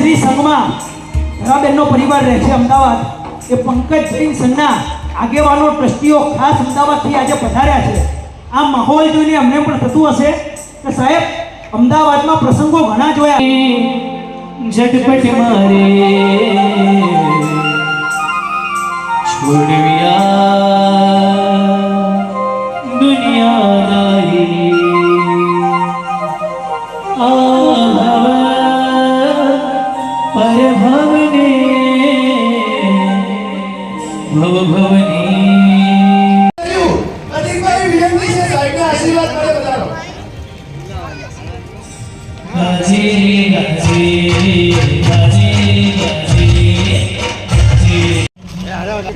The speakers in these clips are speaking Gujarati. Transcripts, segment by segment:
શ્રી સંઘમાં ધરાબેનનો પરિવાર રહે છે અમદાવાદ. એ પંકજ પંકજબેન સન્ના આગેવાનો, ટ્રસ્ટીઓ ખાસ અમદાવાદથી આજે પધાર્યા છે. આ માહોલ જોઈને અમને પણ થતું હશે કે સાહેબ, અમદાવાદમાં પ્રસંગો ઘણા જોયા. જગપટ મારે. છોડવ્યા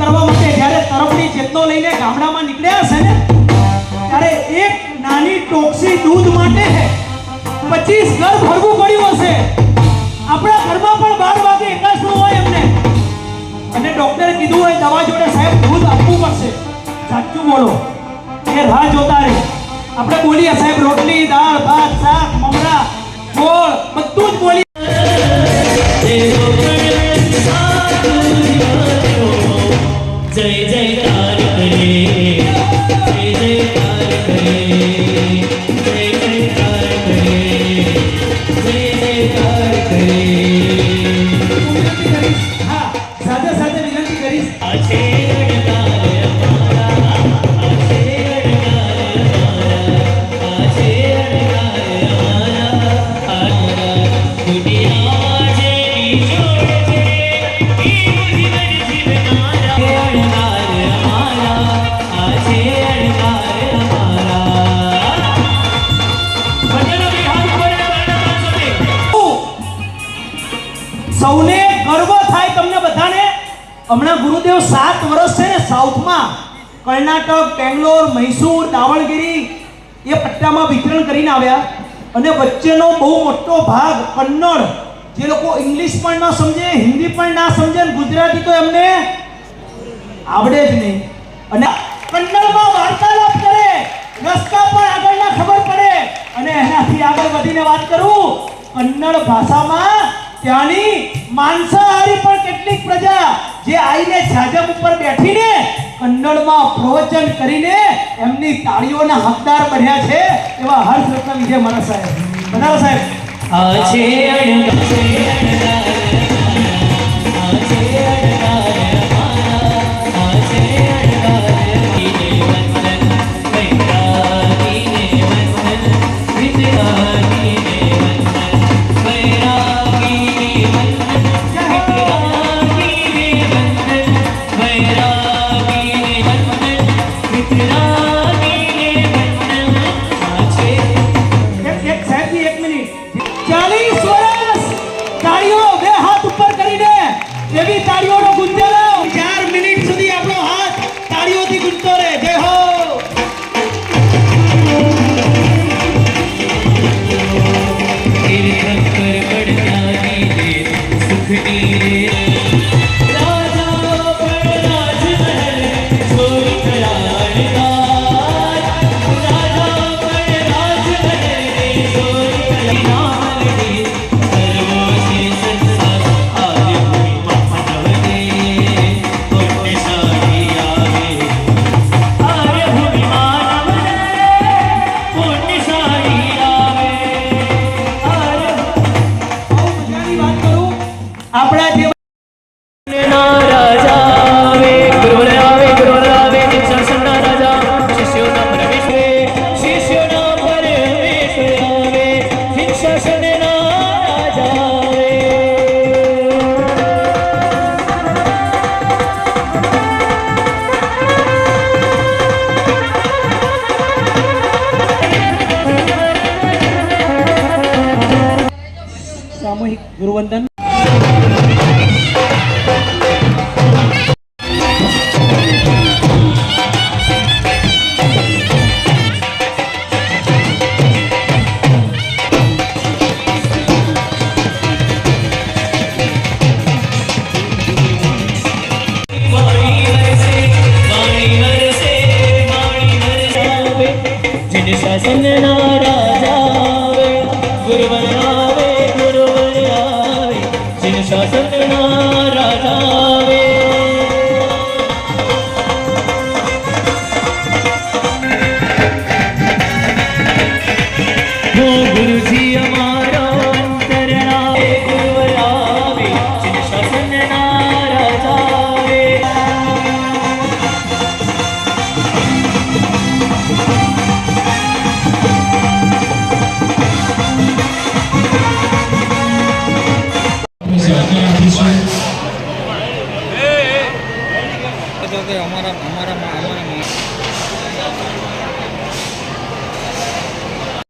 કરવા માટે જ્યારે તરફની ચેતનો લઈને ગામડામાં નીકળ્યા છે ને, ત્યારે એક નાની ટોક્સી દૂધ માટે પચીસ ઘર ભરવું પડ્યું હશે. આપણા ઘરમાં પણ બાર વાગે એકાસનું હોય એમને. અને ડોક્ટરે કીધું હોય, દવા જોડે સાહેબ દૂધ આપવું પડશે. સાચું બોલો. એ રાહ જોતા રહે. આપણે બોલીએ સાહેબ, રોટલી, દાળ, ભાત, શાક, મમરા, ગોળ, બધું જ બોલીએ. કર્ણાટક, બેંગ્લોર, મૈસૂર, દાવણગીરી એ પટ્ટામાં વિતરણ કરીને આવ્યા. અને વચ્ચેનો બહુ મોટો ભાગ કન્નડ. જે લોકો ઇંગ્લિશ પણ ન સમજે, હિન્દી પણ ના સમજે ને ગુજરાતી તો એમને આવડે જ નહીં. અને કન્નડમાં વાર્તાલાપ કરે, રસ્તા પર આગળના ખબર પડે. અને એનાથી આગળ વધીને વાત કરું, કન્નડ ભાષામાં ત્યાંની માંસાહારી પણ કેટલીક પ્રજા જે આઈને જાજમ ઉપર બેઠીને કન્નડમાં પ્રવચન કરીને એમની તાળીઓના હકદાર બન્યા છે એવા હર્ષ રત્ન વિજય મારા સાહેબ. બનાવો સાહેબ.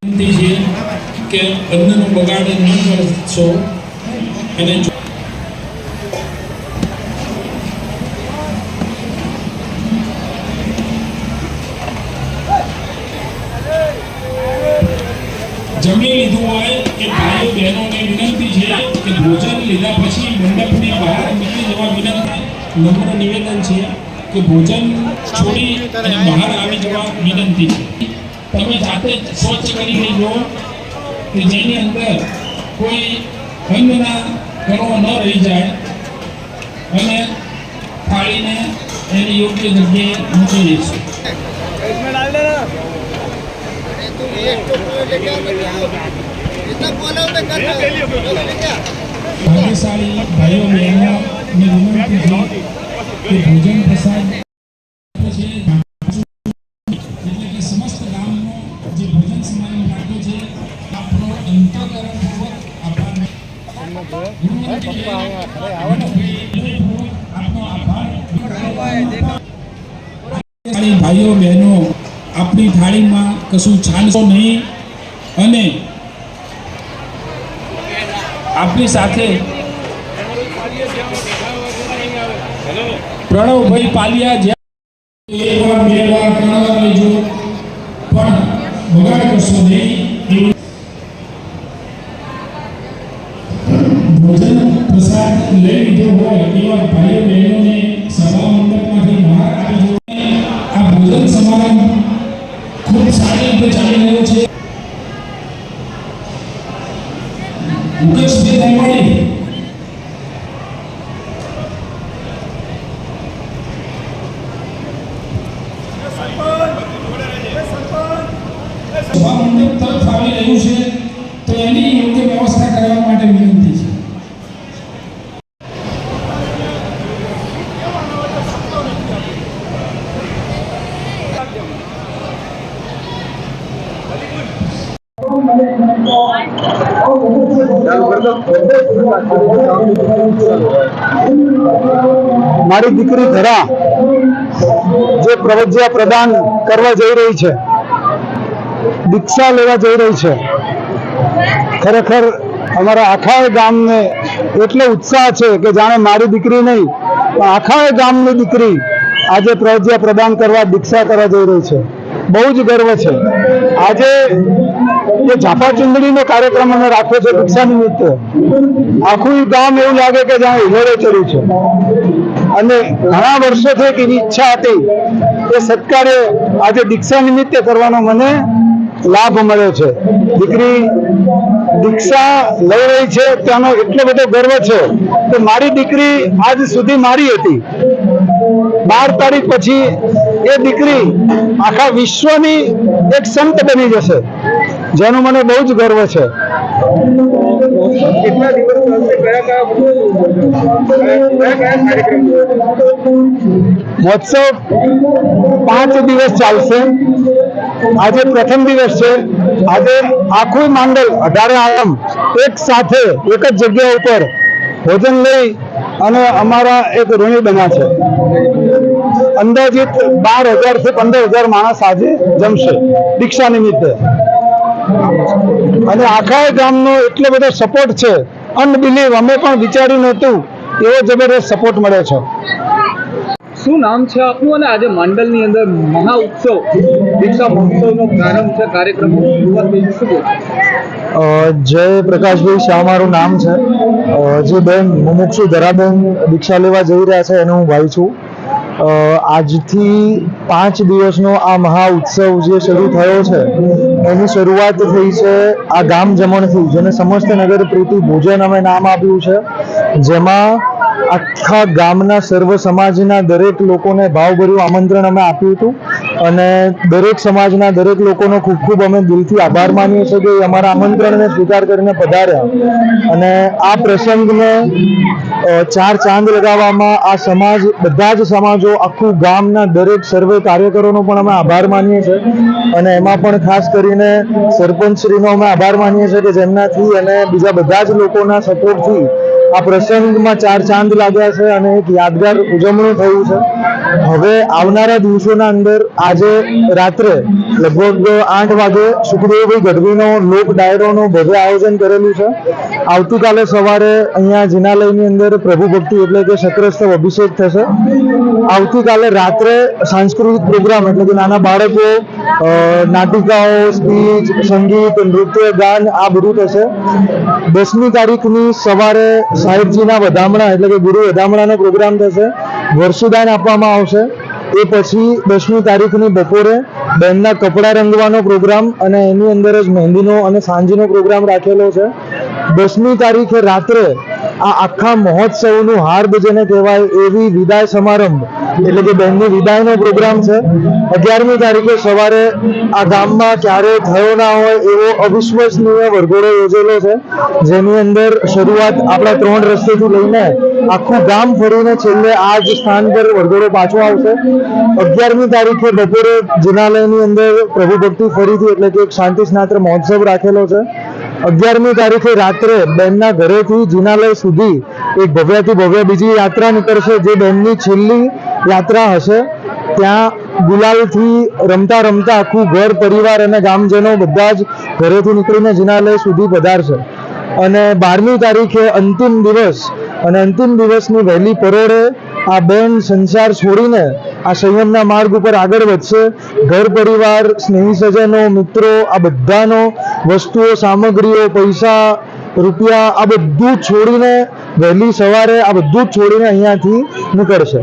વિનંતી છે કે અન્નનો બગાડ ન કરશો. અને જમી લીધું હોય કે ભાઈઓ બહેનોને વિનંતી છે કે ભોજન લીધા પછી મંડપની બહાર નીકળી જવા વિનંતી. નમ્ર નિવેદન છે. કે ભોજન છોડી અને બહાર આવી જવા વિનંતી તમે જાતે જ સ્વચ્છ કરી લેજો કે જેની અંદર કોઈ અંગના કણો ન રહી જાય અને થાળીને એની યોગ્ય જગ્યાએ મૂકી દઈશું ભાગ્યશાળી ભાઈઓ બહેનો વિનંતી છે કે ભાઈઓ બહેનો આપણી થાળીમાં કશું છાનશો નહીં અને આપણી સાથે પ્રણવભાઈ પાલિયા જ્યાં એક વાર બે વાર ત્રણ વાર લેજો પણ બગાડ કરશો નહીં ભોજન પ્રસાદ લઈ લીધો હોય એવા ભાઈઓ બહેનોને સભા મંડપમાંથી બહાર આવી જોઈએ આ ભોજન સમારંભ ખૂબ સારી રીતે ચાલી રહ્યો છે. મુકેશભાઈ દંગોળી રહ્યું છે તો એની યોગ્ય વ્યવસ્થા કરવા માટે વિનંતી છે મારી દીકરી ધરા જે પ્રવજ્યા પ્રદાન કરવા જઈ રહી છે, દીક્ષા લેવા જઈ રહી છે, ખરેખર અમારા આખા ગામને એટલો ઉત્સાહ છે કે જાણે મારી દીકરી નહીં, પણ આખા ગામની દીકરી આજે પ્રવજ્યા પ્રદાન કરવા, દીક્ષા કરવા જઈ રહી છે. બહુ જ ગર્વ છે. આજે જે ઝાપા ચુંદડીનો કાર્યક્રમ અમે રાખ્યો છે ભિક્ષા નિમિત્તે. આખું ગામ એવું લાગે કે જ્યાં હિલોરે ચડ્યું છે. અને ઘણા વર્ષોથી એક એવી ઈચ્છા હતી એ સત્કાર્ય આજે દીક્ષા નિમિત્તે કરવાનો મને લાભ મળ્યો છે. દીકરી દીક્ષા લઈ રહી છે, ત્યાંનો એટલો બધો ગર્વ છે કે મારી દીકરી આજ સુધી મારી હતી. બાર તારીખ પછી એ દીકરી આખા વિશ્વની એક સંત બની જશે. જેનો મને બહુ જ ગર્વ છે. મહોત્સવ પાંચ દિવસ ચાલશે. આજે પ્રથમ દિવસ છે. આજે આખું માંડલ અઢારે આલમ એક સાથે એક જ જગ્યા ઉપર ભોજન લઈ અને અમારા એક ઋણી બન્યા છે. અંદાજિત બાર હજારથી પંદર હજાર માણસ આજે જમશે દીક્ષા નિમિત્તે. અને આખા ગામનો એટલો બધો સપોર્ટ છે. અનબિલીવ અમે પણ વિચાર્યું નહોતું એવો જબરદસ્ત સપોર્ટ મળ્યો છે. શું નામ છે આપનું? અને આજે માંડલની અંદર મહા ઉત્સવ દીક્ષા મહોત્સવનો પ્રારંભ છે કાર્યક્રમ જય પ્રકાશભાઈ શાહ મારું નામ છે. જે બેન મુમુક્ષુ ધરાબેન દીક્ષા લેવા જઈ રહ્યા છે એનો હું ભાઈ છું. આજથી પાંચ દિવસનો આ મહા ઉત્સવ જે શરૂ થયો છે, એની શરૂઆત થઈ છે આ ગામ જમણથી, જેને સમસ્ત નગર પ્રીતિ ભોજન અમે નામ આપ્યું છે. જેમાં આખા ગામના સર્વ સમાજના દરેક લોકોને ભાવભર્યું આમંત્રણ અમે આપ્યું હતું. અને દરેક સમાજના દરેક લોકોનો ખૂબ ખૂબ અમે દિલથી આભાર માનીએ છીએ કે અમારા આમંત્રણને સ્વીકાર કરીને પધાર્યા. અને આ પ્રસંગને ચાર ચાંદ લગાવવામાં આ સમાજ, બધા જ સમાજો, આખું ગામના દરેક સર્વે કાર્યકરોનો પણ અમે આભાર માનીએ છીએ. અને એમાં પણ ખાસ કરીને સરપંચશ્રીનો અમે આભાર માનીએ છીએ કે જેમનાથી અને બીજા બધા જ લોકોના સપોર્ટથી આ પ્રસંગમાં ચાર ચાંદ લાગ્યા છે અને એક યાદગાર ઉજવણું થયું છે. હવે આવનારા દિવસોના અંદર આજે રાત્રે લગભગ આઠ વાગે સુખદેવભાઈ ગઢવીનો લોક ડાયરોનું ભવ્ય આયોજન કરેલું છે. આવતીકાલે સવારે અહીંયા જિનાલયની અંદર પ્રભુ ભક્તિ એટલે કે શક્રસ્તવ અભિષેક થશે. આવતીકાલે રાત્રે સાંસ્કૃતિક પ્રોગ્રામ એટલે કે નાના બાળકો નાટિકાઓ, સ્પીચ, સંગીત, નૃત્ય, ગાન, આ બધું થશે દસમી તારીખની સવારે સાહેબજીના વધામણા, એટલે કે ગુરુ વધામણાનો પ્રોગ્રામ થશે. વર્ષુદાન આપવામાં આવશે. એ પછી દસમી તારીખની બપોરે બેનના કપડાં રંગવાનો પ્રોગ્રામ અને એની અંદર જ મહેંદીનો અને સાંજીનો પ્રોગ્રામ રાખેલો છે. દસમી તારીખે રાત્રે આ આખા મહોત્સવનું હાર્દ જેને કહેવાય એવી વિદાય સમારંભ, એટલે કે બહેનની વિદાયનો પ્રોગ્રામ છે. અગિયારમી તારીખે સવારે આ ગામમાં ક્યારેય થયો ના હોય એવો અવિશ્વસનીય વરઘોડો યોજેલો છે, જેની અંદર શરૂઆત આપણા ત્રણ રસ્તેથી લઈને આખું ગામ ફરીને છેલ્લે આ જ સ્થાન પર વરઘોડો પાછો આવશે. અગિયારમી તારીખે બપોરે જિનાલયની અંદર પ્રભુ ભક્તિ ફરીથી, એટલે કે એક શાંતિ સ્નાત્ર મહોત્સવ રાખેલો છે. અગિયારમી તારીખે રાત્રે બેનના ઘરેથી જિનાલય સુધી એક ભવ્યથી ભવ્ય બીજી યાત્રા નીકળશે. જે બેનની છેલ્લી યાત્રા હશે. ત્યાં ગુલાલથી રમતા રમતા આખું ઘર, પરિવાર અને ગામજનો બધા જ ઘરેથી નીકળીને જિનાલય સુધી પધારશે. અને બારમી તારીખે અંતિમ દિવસ. અને અંતિમ દિવસની વહેલી પરોળે આ બેન સંસાર છોડીને આ સંયમના માર્ગ ઉપર આગળ વધશે. ઘર પરિવાર, સ્નેહી સજનો મિત્રો, આ બધાનો વસ્તુઓ, સામગ્રીઓ, પૈસા, રૂપિયા, આ બધું છોડીને વહેલી સવારે આ બધું જ છોડીને અહીંયાથી નીકળશે.